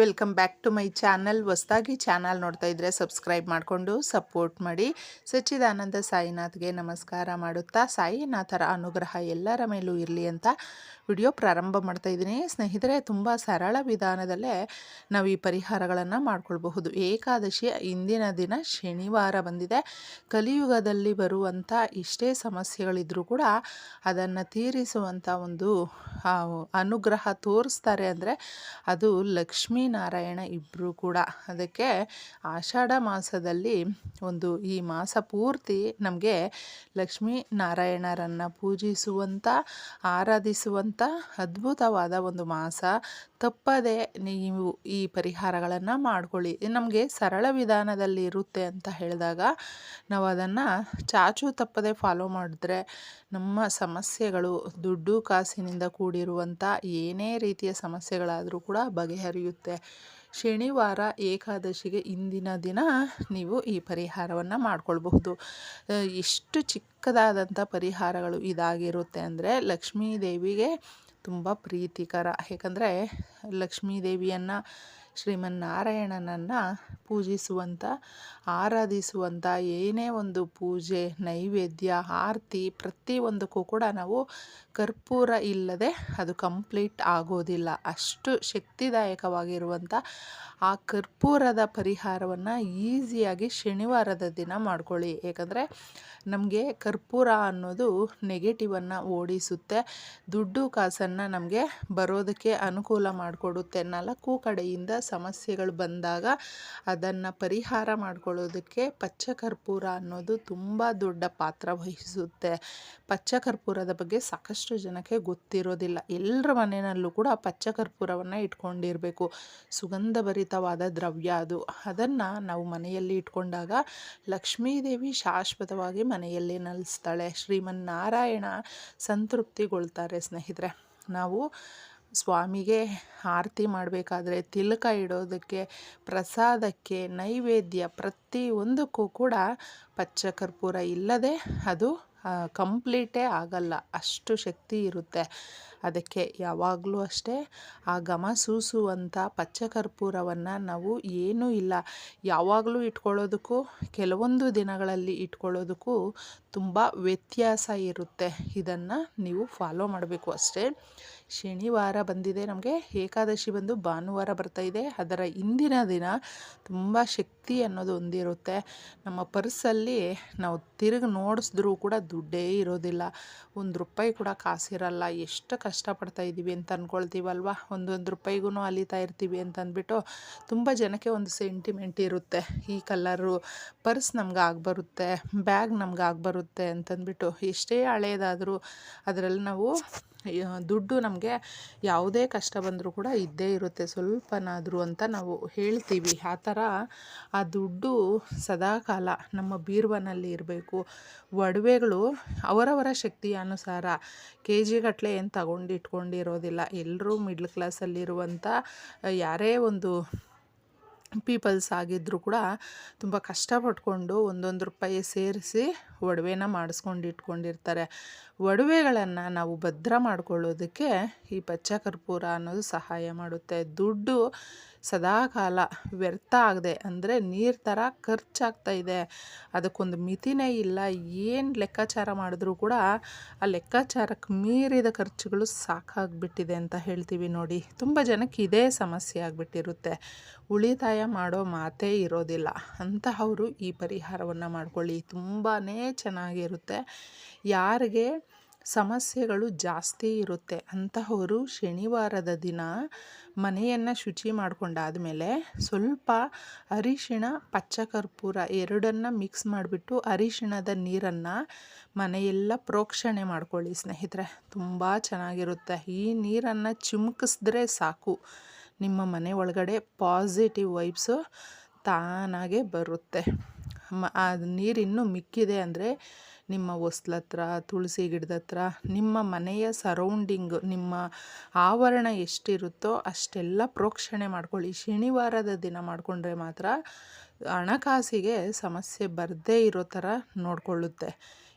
Welcome back to my channel. ಹೊಸ್ದಾಗಿ channel ನೋಡ್ತಾ ಇದ್ದರೆ ಸಬ್ಸ್ಕ್ರೈಬ್ ಮಾಡಿಕೊಂಡು ಸಪೋರ್ಟ್ ಮಾಡಿ. ಸಚ್ಚಿದಾನಂದ ಸಾಯಿನಾಥ್ಗೆ ನಮಸ್ಕಾರ ಮಾಡುತ್ತಾ, ಸಾಯಿನಾಥರ ಅನುಗ್ರಹ ಎಲ್ಲರ ಮೇಲೂ ಇರಲಿ ಅಂತ ವಿಡಿಯೋ ಪ್ರಾರಂಭ ಮಾಡ್ತಾ ಇದ್ದೀನಿ. ಸ್ನೇಹಿತರೆ, ತುಂಬ ಸರಳ ವಿಧಾನದಲ್ಲೇ ನಾವು ಈ ಪರಿಹಾರಗಳನ್ನು ಮಾಡ್ಕೊಳ್ಬಹುದು. ಏಕಾದಶಿ ಇಂದಿನ ದಿನ ಶನಿವಾರ ಬಂದಿದೆ. ಕಲಿಯುಗದಲ್ಲಿ ಬರುವಂಥ ಇಷ್ಟೇ ಸಮಸ್ಯೆಗಳಿದ್ರೂ ಕೂಡ ಅದನ್ನು ತೀರಿಸುವಂಥ ಒಂದು ಅನುಗ್ರಹ ತೋರಿಸ್ತಾರೆ ಅಂದರೆ ಅದು ಲಕ್ಷ್ಮೀನಾರಾಯಣ ಇಬ್ಬರೂ ಕೂಡ ಅದಕ್ಕೆ ಆಷಾಢ ಮಾಸದಲ್ಲಿ ಒಂದು ಈ ಮಾಸ ಪೂರ್ತಿ ನಮಗೆ ಲಕ್ಷ್ಮೀ ನಾರಾಯಣರನ್ನು ಪೂಜಿಸುವಂಥ ಆರಾಧಿಸುವಂಥ ಅದ್ಭುತವಾದ ಒಂದು ಮಾಸ. ತಪ್ಪದೆ ನೀವು ಈ ಪರಿಹಾರಗಳನ್ನು ಮಾಡ್ಕೊಳ್ಳಿ. ನಮಗೆ ಸರಳ ವಿಧಾನದಲ್ಲಿ ಇರುತ್ತೆ ಅಂತ ಹೇಳಿದಾಗ ನಾವು ಅದನ್ನು ಚಾಚು ತಪ್ಪದೆ ಫಾಲೋ ಮಾಡಿದ್ರೆ ನಮ್ಮ ಸಮಸ್ಯೆಗಳು, ದುಡ್ಡು ಕಾಸಿನಿಂದ ಕೂಡಿರುವಂಥ ಏನೇ ರೀತಿಯ ಸಮಸ್ಯೆಗಳಾದರೂ ಕೂಡ ಬಗೆಹರಿಯುತ್ತೆ. ಶನಿವಾರ ಏಕಾದಶಿಗೆ ಇಂದಿನ ದಿನ ನೀವು ಈ ಪರಿಹಾರವನ್ನು ಮಾಡಿಕೊಳ್ಬಹುದು. ಎಷ್ಟು ಚಿಕ್ಕದಾದಂಥ ಪರಿಹಾರಗಳು ಇದಾಗಿರುತ್ತೆ ಅಂದರೆ ಲಕ್ಷ್ಮೀ ದೇವಿಗೆ ತುಂಬ ಪ್ರೀತಿಕರ. ಏಕೆಂದರೆ ಲಕ್ಷ್ಮೀ ದೇವಿಯನ್ನು ಶ್ರೀಮನ್ನಾರಾಯಣನನ್ನು ಪೂಜಿಸುವಂಥ ಆರಾಧಿಸುವಂಥ ಏನೇ ಒಂದು ಪೂಜೆ, ನೈವೇದ್ಯ, ಆರತಿ ಪ್ರತಿಯೊಂದಕ್ಕೂ ಕೂಡ ನಾವು ಕರ್ಪೂರ ಇಲ್ಲದೆ ಅದು ಕಂಪ್ಲೀಟ್ ಆಗೋದಿಲ್ಲ. ಅಷ್ಟು ಶಕ್ತಿದಾಯಕವಾಗಿರುವಂಥ ಆ ಕರ್ಪೂರದ ಪರಿಹಾರವನ್ನು ಈಸಿಯಾಗಿ ಶನಿವಾರದ ದಿನ ಮಾಡ್ಕೊಳ್ಳಿ. ಏಕೆಂದರೆ ನಮಗೆ ಕರ್ಪೂರ ಅನ್ನೋದು ನೆಗೆಟಿವನ್ನು ಓಡಿಸುತ್ತೆ, ದುಡ್ಡು ಕಾಸನ್ನು ನಮಗೆ ಬರೋದಕ್ಕೆ ಅನುಕೂಲ ಮಾಡಿಕೊಡುತ್ತೆ. ನಾಲ್ಕು ಕಡೆಯಿಂದ ಸಮಸ್ಯೆಗಳು ಬಂದಾಗ ಅದನ್ನು ಪರಿಹಾರ ಮಾಡ್ಕೊಳ್ಳೋದಕ್ಕೆ ಪಚ್ಚ ಕರ್ಪೂರ ಅನ್ನೋದು ತುಂಬ ದೊಡ್ಡ ಪಾತ್ರ ವಹಿಸುತ್ತೆ. ಪಚ್ಚ ಕರ್ಪೂರದ ಬಗ್ಗೆ ಸಾಕಷ್ಟು ಜನಕ್ಕೆ ಗೊತ್ತಿರೋದಿಲ್ಲ. ಎಲ್ಲರ ಮನೆಯಲ್ಲೂ ಕೂಡ ಪಚ್ಚ ಕರ್ಪೂರವನ್ನು ಇಟ್ಕೊಂಡಿರಬೇಕು. ಸುಗಂಧಭರಿತವಾದ ದ್ರವ್ಯ ಅದು. ಅದನ್ನು ನಾವು ಮನೆಯಲ್ಲಿ ಇಟ್ಕೊಂಡಾಗ ಲಕ್ಷ್ಮೀದೇವಿ ಶಾಶ್ವತವಾಗಿ ಮನೆಯಲ್ಲಿ ನೆಲೆಸ್ತಾಳೆ. ಶ್ರೀಮನ್ನಾರಾಯಣ ಸಂತೃಪ್ತಿಗೊಳ್ತಾರೆ ಸ್ನೇಹಿತರೆ. ನಾವು ಸ್ವಾಮಿಗೆ ಆರತಿ ಮಾಡಬೇಕಾದ್ರೆ ತಿಲಕ ಇಡೋದಕ್ಕೆ, ಪ್ರಸಾದಕ್ಕೆ, ನೈವೇದ್ಯ ಪ್ರತಿಯೊಂದಕ್ಕೂ ಕೂಡ ಪಚ್ಚ ಕರ್ಪೂರ ಇಲ್ಲದೆ ಅದು ಕಂಪ್ಲೀಟೇ ಆಗಲ್ಲ. ಅಷ್ಟು ಶಕ್ತಿ ಇರುತ್ತೆ. ಅದಕ್ಕೆ ಯಾವಾಗಲೂ ಅಷ್ಟೇ ಆ ಘಮ ಸೂಸುವಂಥ ಪಚ್ಚ ಕರ್ಪೂರವನ್ನು ನಾವು ಏನೂ ಇಲ್ಲ. ಯಾವಾಗಲೂ ಇಟ್ಕೊಳ್ಳೋದಕ್ಕೂ, ಕೆಲವೊಂದು ದಿನಗಳಲ್ಲಿ ಇಟ್ಕೊಳ್ಳೋದಕ್ಕೂ ತುಂಬ ವ್ಯತ್ಯಾಸ ಇರುತ್ತೆ. ಇದನ್ನು ನೀವು ಫಾಲೋ ಮಾಡಬೇಕು ಅಷ್ಟೇ. ಶನಿವಾರ ಬಂದಿದೆ. ನಮಗೆ ಏಕಾದಶಿ ಬಂದು ಭಾನುವಾರ ಬರ್ತಾ ಇದೆ. ಅದರ ಇಂದಿನ ದಿನ ತುಂಬ ಶಕ್ತಿ ಅನ್ನೋದು ಹೊಂದಿರುತ್ತೆ ನಮ್ಮ ಪರ್ಸಲ್ಲಿ ನಾವು ತಿರುಗಿ ನೋಡಿಸಿದ್ರೂ ಕೂಡ ದುಡ್ಡೇ ಇರೋದಿಲ್ಲ. ಒಂದು ರೂಪಾಯಿ ಕೂಡ ಕಾಸಿರಲ್ಲ. ಎಷ್ಟು ಕಷ್ಟಪಡ್ತಾ ಇದ್ದೀವಿ ಅಂತ ಅಂದ್ಕೊಳ್ತೀವಲ್ವ ಒಂದೊಂದು ರೂಪಾಯಿಗೂ ಅಲಿತಾ ಇರ್ತೀವಿ ಅಂತ ಅಂದ್ಬಿಟ್ಟು ತುಂಬ ಜನಕ್ಕೆ ಒಂದು ಸೆಂಟಿಮೆಂಟ್ ಇರುತ್ತೆ. ಈ ಕಲರು ಪರ್ಸ್ ನಮ್ಗೆ ಆಗ್ಬರುತ್ತೆ, ಬ್ಯಾಗ್ ನಮ್ಗೆ ಆಗ್ಬರುತ್ತೆ ಅಂತಂದ್ಬಿಟ್ಟು ಎಷ್ಟೇ ಹಳೆಯದಾದರೂ ಅದರಲ್ಲಿ ನಾವು ದುಡ್ಡು ನಮಗೆ ಯಾವುದೇ ಕಷ್ಟ ಬಂದರೂ ಕೂಡ ಇದ್ದೇ ಇರುತ್ತೆ. ಸ್ವಲ್ಪನಾದರೂ ಅಂತ ನಾವು ಹೇಳ್ತೀವಿ. ಆ ಥರ ಆ ದುಡ್ಡು ಸದಾಕಾಲ ನಮ್ಮ ಬೀರ್ವನಲ್ಲಿ ಇರಬೇಕು. ಒಡವೆಗಳು ಅವರವರ ಶಕ್ತಿಯ ಅನುಸಾರ ಕೆ ಜಿಗಟ್ಟಲೆ ಏನು ತಗೊಂಡು ಇಟ್ಕೊಂಡಿರೋದಿಲ್ಲ ಎಲ್ಲರೂ ಮಿಡ್ಲ್ ಕ್ಲಾಸಲ್ಲಿರುವಂಥ ಯಾರೇ ಒಂದು ಪೀಪಲ್ಸ್ ಆಗಿದ್ದರೂ ಕೂಡ ತುಂಬ ಕಷ್ಟಪಟ್ಕೊಂಡು ಒಂದೊಂದು ರೂಪಾಯಿ ಸೇರಿಸಿ ಒಡವೆನ ಮಾಡಿಸ್ಕೊಂಡು ಇಟ್ಕೊಂಡಿರ್ತಾರೆ. ಒಡವೆಗಳನ್ನು ನಾವು ಭದ್ರ ಮಾಡಿಕೊಳ್ಳೋದಕ್ಕೆ ಈ ಪಚ್ಚ ಕರ್ಪೂರ ಅನ್ನೋದು ಸಹಾಯ ಮಾಡುತ್ತೆ. ದುಡ್ಡು ಸದಾಕಾಲ ವ್ಯರ್ಥ ಆಗದೆ ಅಂದರೆ ನೀರು ಥರ ಖರ್ಚಾಗ್ತಾ ಇದೆ. ಅದಕ್ಕೊಂದು ಮಿತಿನೇ ಇಲ್ಲ. ಏನು ಲೆಕ್ಕಾಚಾರ ಮಾಡಿದ್ರೂ ಕೂಡ ಆ ಲೆಕ್ಕಾಚಾರಕ್ಕೆ ಮೀರಿದ ಖರ್ಚುಗಳು ಸಾಕಾಗ್ಬಿಟ್ಟಿದೆ ಅಂತ ಹೇಳ್ತೀವಿ ನೋಡಿ. ತುಂಬ ಜನಕ್ಕೆ ಇದೇ ಸಮಸ್ಯೆ ಆಗಿಬಿಟ್ಟಿರುತ್ತೆ. ಉಳಿತಾಯ ಮಾಡೋ ಮಾತೇ ಇರೋದಿಲ್ಲ. ಅಂತಹವರು ಈ ಪರಿಹಾರವನ್ನು ಮಾಡ್ಕೊಳ್ಳಿ. ತುಂಬಾ ಚೆನ್ನಾಗಿರುತ್ತೆ. ಯಾರಿಗೆ ಸಮಸ್ಯೆಗಳು ಜಾಸ್ತಿ ಇರುತ್ತೆ. ಅಂತಹವರು ಶನಿವಾರದ ದಿನ ಮನೆಯನ್ನು ಶುಚಿ ಮಾಡಿಕೊಂಡಾದಮೇಲೆ ಸ್ವಲ್ಪ ಅರಿಶಿಣ ಪಚ್ಚ ಕರ್ಪೂರ ಎರಡನ್ನು ಮಿಕ್ಸ್ ಮಾಡಿಬಿಟ್ಟು ಅರಿಶಿಣದ ನೀರನ್ನು ಮನೆಯೆಲ್ಲ ಪ್ರೋಕ್ಷಣೆ ಮಾಡ್ಕೊಳ್ಳಿ ಸ್ನೇಹಿತರೆ. ತುಂಬ ಚೆನ್ನಾಗಿರುತ್ತೆ. ಈ ನೀರನ್ನು ಚಿಮುಕಿಸಿದ್ರೆ ಸಾಕು. ನಿಮ್ಮ ಮನೆ ಒಳಗಡೆ ಪಾಸಿಟಿವ್ ವೈಬ್ಸು ತಾನಾಗೆ ಬರುತ್ತೆ. ಆ ನೀರಿನ್ನೂ ಮಿಕ್ಕಿದೆ ಅಂದರೆ ನಿಮ್ಮ ಹೊಸ್ಲತ್ರ, ತುಳಸಿ ಗಿಡದ ಹತ್ರ, ನಿಮ್ಮ ಮನೆಯ ಸರೌಂಡಿಂಗ್ ನಿಮ್ಮ ಆವರಣ ಎಷ್ಟಿರುತ್ತೋ ಅಷ್ಟೆಲ್ಲ ಪ್ರೋಕ್ಷಣೆ ಮಾಡ್ಕೊಳ್ಳಿ. ಶನಿವಾರದ ದಿನ ಮಾಡಿಕೊಂಡ್ರೆ ಮಾತ್ರ ಹಣಕಾಸಿಗೆ ಸಮಸ್ಯೆ ಬರದೇ ಇರೋ ಥರ ನೋಡಿಕೊಳ್ಳುತ್ತೆ.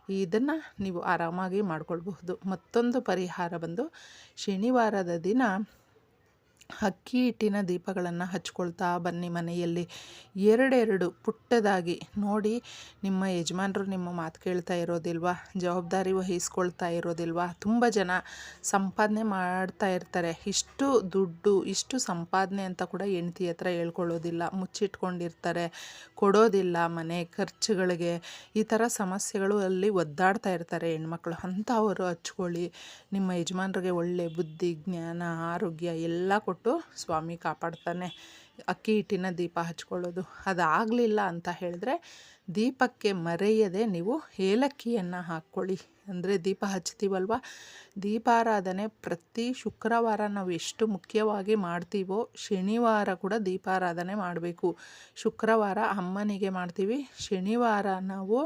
ಇದನ್ನು ನೀವು ಆರಾಮಾಗಿ ಮಾಡ್ಕೊಳ್ಬಹುದು. ಮತ್ತೊಂದು ಪರಿಹಾರ ಬಂದು ಶನಿವಾರದ ದಿನ ಅಕ್ಕಿ ಹಿಟ್ಟಿನ ದೀಪಗಳನ್ನು ಹಚ್ಕೊಳ್ತಾ ಬನ್ನಿ ಮನೆಯಲ್ಲಿ. ಎರಡೆರಡು ಪುಟ್ಟದಾಗಿ ನೋಡಿ ನಿಮ್ಮ ಯಜಮಾನರು ನಿಮ್ಮ ಮಾತು ಕೇಳ್ತಾ ಇರೋದಿಲ್ವ? ಜವಾಬ್ದಾರಿ ವಹಿಸ್ಕೊಳ್ತಾ ಇರೋದಿಲ್ವ? ತುಂಬ ಜನ ಸಂಪಾದನೆ ಮಾಡ್ತಾ ಇರ್ತಾರೆ. ಇಷ್ಟು ದುಡ್ಡು, ಇಷ್ಟು ಸಂಪಾದನೆ ಅಂತ ಕೂಡ ಹೆಂಡತಿ ಹತ್ರ ಹೇಳ್ಕೊಳ್ಳೋದಿಲ್ಲ. ಮುಚ್ಚಿಟ್ಕೊಂಡಿರ್ತಾರೆ. ಕೊಡೋದಿಲ್ಲ ಮನೆ ಖರ್ಚುಗಳಿಗೆ. ಈ ಥರ ಸಮಸ್ಯೆಗಳು ಅಲ್ಲಿ ಒದ್ದಾಡ್ತಾ ಇರ್ತಾರೆ ಹೆಣ್ಮಕ್ಳು. ಅಂಥವರು ಹಚ್ಕೊಳ್ಳಿ. ನಿಮ್ಮ ಯಜಮಾನ್ರಿಗೆ ಒಳ್ಳೆ ಬುದ್ಧಿ, ಜ್ಞಾನ, ಆರೋಗ್ಯ ಎಲ್ಲ ಕೊಟ್ಟು ಸ್ವಾಮಿ ಕಾಪಾಡ್ತಾನೆ. ಅಕ್ಕಿ ಹಿಟ್ಟಿನ ದೀಪ ಹಚ್ಕೊಳ್ಳೋದು ಅದಾಗಲಿಲ್ಲ ಅಂತ ಹೇಳಿದ್ರೆ ದೀಪಕ್ಕೆ ಮರೆಯದೆ ನೀವು ಏಲಕ್ಕಿಯನ್ನು ಹಾಕ್ಕೊಳ್ಳಿ. ಅಂದರೆ ದೀಪ ಹಚ್ತೀವಲ್ವ ದೀಪಾರಾಧನೆ ಪ್ರತಿ ಶುಕ್ರವಾರ ನಾವು ಎಷ್ಟು ಮುಖ್ಯವಾಗಿ ಮಾಡ್ತೀವೋ ಶನಿವಾರ ಕೂಡ ದೀಪಾರಾಧನೆ ಮಾಡಬೇಕು. ಶುಕ್ರವಾರ ಅಮ್ಮನಿಗೆ ಮಾಡ್ತೀವಿ. ಶನಿವಾರ ನಾವು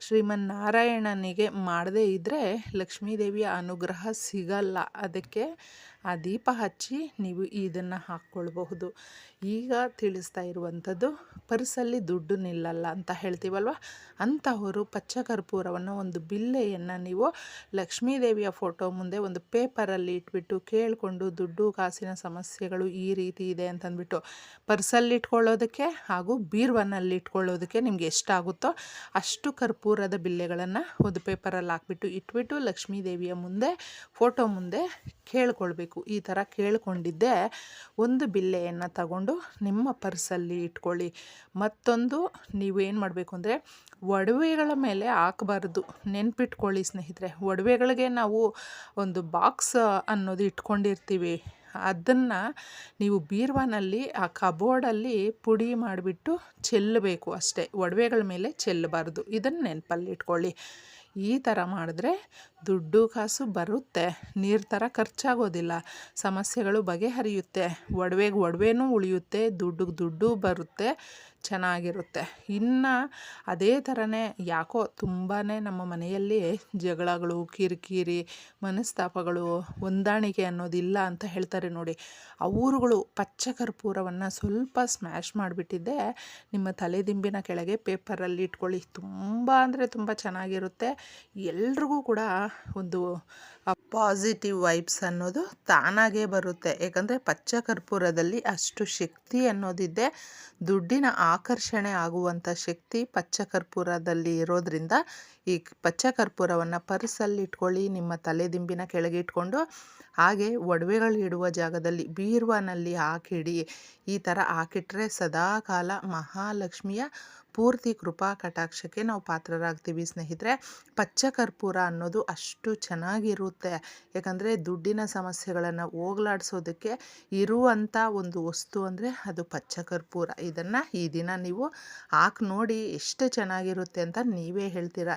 ಶ್ರೀಮನ್ನಾರಾಯಣನಿಗೆ ಮಾಡದೇ ಇದ್ದರೆ ಲಕ್ಷ್ಮೀದೇವಿಯ ಅನುಗ್ರಹ ಸಿಗಲ್ಲ. ಅದಕ್ಕೆ ಆ ದೀಪ ಹಚ್ಚಿ ನೀವು ಇದನ್ನು ಹಾಕ್ಕೊಳ್ಬಹುದು. ಈಗ ತಿಳಿಸ್ತಾ ಇರುವಂಥದ್ದು ಪರ್ಸಲ್ಲಿ ದುಡ್ಡು ನಿಲ್ಲಲ್ಲ ಅಂತ ಹೇಳ್ತೀವಲ್ವ? ಅಂಥವರು ಪಚ್ಚ ಕರ್ಪೂರವನ್ನು ಒಂದು ಬಿಲ್ಲೆಯನ್ನು ನೀವು ಲಕ್ಷ್ಮೀದೇವಿಯ ಫೋಟೋ ಮುಂದೆ ಒಂದು ಪೇಪರಲ್ಲಿ ಇಟ್ಬಿಟ್ಟು ಕೇಳಿಕೊಂಡು ದುಡ್ಡು ಕಾಸಿನ ಸಮಸ್ಯೆಗಳು ಈ ರೀತಿ ಇದೆ ಅಂತಂದ್ಬಿಟ್ಟು ಪರ್ಸಲ್ಲಿ ಇಟ್ಕೊಳ್ಳೋದಕ್ಕೆ ಹಾಗೂ ಬೀರ್ವನಲ್ಲಿ ಇಟ್ಕೊಳ್ಳೋದಕ್ಕೆ ನಿಮ್ಗೆ ಎಷ್ಟಾಗುತ್ತೋ ಅಷ್ಟು ಕರ್ಪೂರದ ಬಿಲ್ಲೆಗಳನ್ನು ಒಂದು ಪೇಪರಲ್ಲಿ ಹಾಕ್ಬಿಟ್ಟು ಇಟ್ಬಿಟ್ಟು ಲಕ್ಷ್ಮೀದೇವಿಯ ಮುಂದೆ, ಫೋಟೋ ಮುಂದೆ ಕೇಳ್ಕೊಳ್ಬೇಕು. ಈ ಥರ ಕೇಳ್ಕೊಂಡಿದ್ದೆ ಒಂದು ಬಿಲ್ಲೆಯನ್ನು ತಗೊಂಡು ನಿಮ್ಮ ಪರ್ಸಲ್ಲಿ ಇಟ್ಕೊಳ್ಳಿ. ಮತ್ತೊಂದು ನೀವೇನು ಮಾಡಬೇಕು? ಅಂದರೆ ಒಡವೆಗಳ ಮೇಲೆ ಹಾಕಬಾರ್ದು. ನೆನ್ಪಿಟ್ಕೊಳ್ಳಿ ಸ್ನೇಹಿತರೆ. ಒಡವೆಗಳಿಗೆ ನಾವು ಒಂದು ಬಾಕ್ಸ್ ಅನ್ನೋದು ಇಟ್ಕೊಂಡಿರ್ತೀವಿ. ಅದನ್ನು ನೀವು ಬೀರ್ವಾನಲ್ಲಿ, ಆ ಕಬೋರ್ಡಲ್ಲಿ ಪುಡಿ ಮಾಡಿಬಿಟ್ಟು ಚೆಲ್ಲಬೇಕು ಅಷ್ಟೇ. ಒಡವೆಗಳ ಮೇಲೆ ಚೆಲ್ಲಬಾರ್ದು. ಇದನ್ನು ನೆನಪಲ್ಲಿ ಇಟ್ಕೊಳ್ಳಿ. ಈ ಥರ ಮಾಡಿದ್ರೆ ದುಡ್ಡು ಕಾಸು ಬರುತ್ತೆ. ನೀರು ಥರ ಖರ್ಚಾಗೋದಿಲ್ಲ. ಸಮಸ್ಯೆಗಳು ಬಗೆಹರಿಯುತ್ತೆ. ಒಡವೆಗೆ ಒಡವೆನೂ ಉಳಿಯುತ್ತೆ. ದುಡ್ಡುಗೆ ದುಡ್ಡು ಬರುತ್ತೆ. ಚೆನ್ನಾಗಿರುತ್ತೆ. ಇನ್ನು ಅದೇ ಥರನೇ ಯಾಕೋ ತುಂಬಾ ನಮ್ಮ ಮನೆಯಲ್ಲಿ ಜಗಳಗಳು, ಕಿರಿಕಿರಿ, ಮನಸ್ತಾಪಗಳು, ಹೊಂದಾಣಿಕೆ ಅನ್ನೋದಿಲ್ಲ ಅಂತ ಹೇಳ್ತಾರೆ ನೋಡಿ. ಅವರುಗಳು ಪಚ್ಚ ಕರ್ಪೂರವನ್ನು ಸ್ವಲ್ಪ ಸ್ಮ್ಯಾಶ್ ಮಾಡಿಬಿಟ್ಟಿದ್ದೆ. ನಿಮ್ಮ ತಲೆದಿಂಬಿನ ಕೆಳಗೆ ಪೇಪರಲ್ಲಿ ಇಟ್ಕೊಳ್ಳಿ. ತುಂಬ ಅಂದರೆ ತುಂಬ ಚೆನ್ನಾಗಿರುತ್ತೆ. ಎಲ್ರಿಗೂ ಕೂಡ ಒಂದು ಪಾಸಿಟಿವ್ ವೈಬ್ಸ್ ಅನ್ನೋದು ತಾನಾಗೇ ಬರುತ್ತೆ. ಯಾಕಂದರೆ ಪಚ್ಚ ಕರ್ಪೂರದಲ್ಲಿ ಅಷ್ಟು ಶಕ್ತಿ ಅನ್ನೋದಿದೆ. ದುಡ್ಡಿನ ಆಕರ್ಷಣೆ ಆಗುವಂಥ ಶಕ್ತಿ ಪಚ್ಚ ಕರ್ಪೂರದಲ್ಲಿ ಇರೋದ್ರಿಂದ ಈ ಪಚ್ಚ ಕರ್ಪೂರವನ್ನು ಪರ್ಸಲ್ಲಿ ಇಟ್ಕೊಳ್ಳಿ ನಿಮ್ಮ ತಲೆದಿಂಬಿನ ಕೆಳಗೆ ಇಟ್ಕೊಂಡು, ಹಾಗೆ ಒಡವೆಗಳು ಇಡುವ ಜಾಗದಲ್ಲಿ ಬೀರ್ವನಲ್ಲಿ ಹಾಕಿಡಿ. ಈ ಥರ ಹಾಕಿಟ್ರೆ ಸದಾ ಕಾಲ ಮಹಾಲಕ್ಷ್ಮಿಯ ಪೂರ್ತಿ ಕೃಪಾ ಕಟಾಕ್ಷಕ್ಕೆ ನಾವು ಪಾತ್ರರಾಗ್ತೀವಿ ಸ್ನೇಹಿತರೆ. ಪಚ್ಚ ಕರ್ಪೂರ ಅನ್ನೋದು ಅಷ್ಟು ಚೆನ್ನಾಗಿರುತ್ತೆ. ಯಾಕಂದರೆ ದುಡ್ಡಿನ ಸಮಸ್ಯೆಗಳನ್ನು ಹೋಗ್ಲಾಡ್ಸೋದಕ್ಕೆ ಇರುವಂಥ ಒಂದು ವಸ್ತು ಅಂದರೆ ಅದು ಪಚ್ಚ ಕರ್ಪೂರ. ಇದನ್ನು ಈ ದಿನ ನೀವು ಹಾಕಿ ನೋಡಿ, ಎಷ್ಟು ಚೆನ್ನಾಗಿರುತ್ತೆ ಅಂತ ನೀವೇ ಹೇಳ್ತೀರಾ?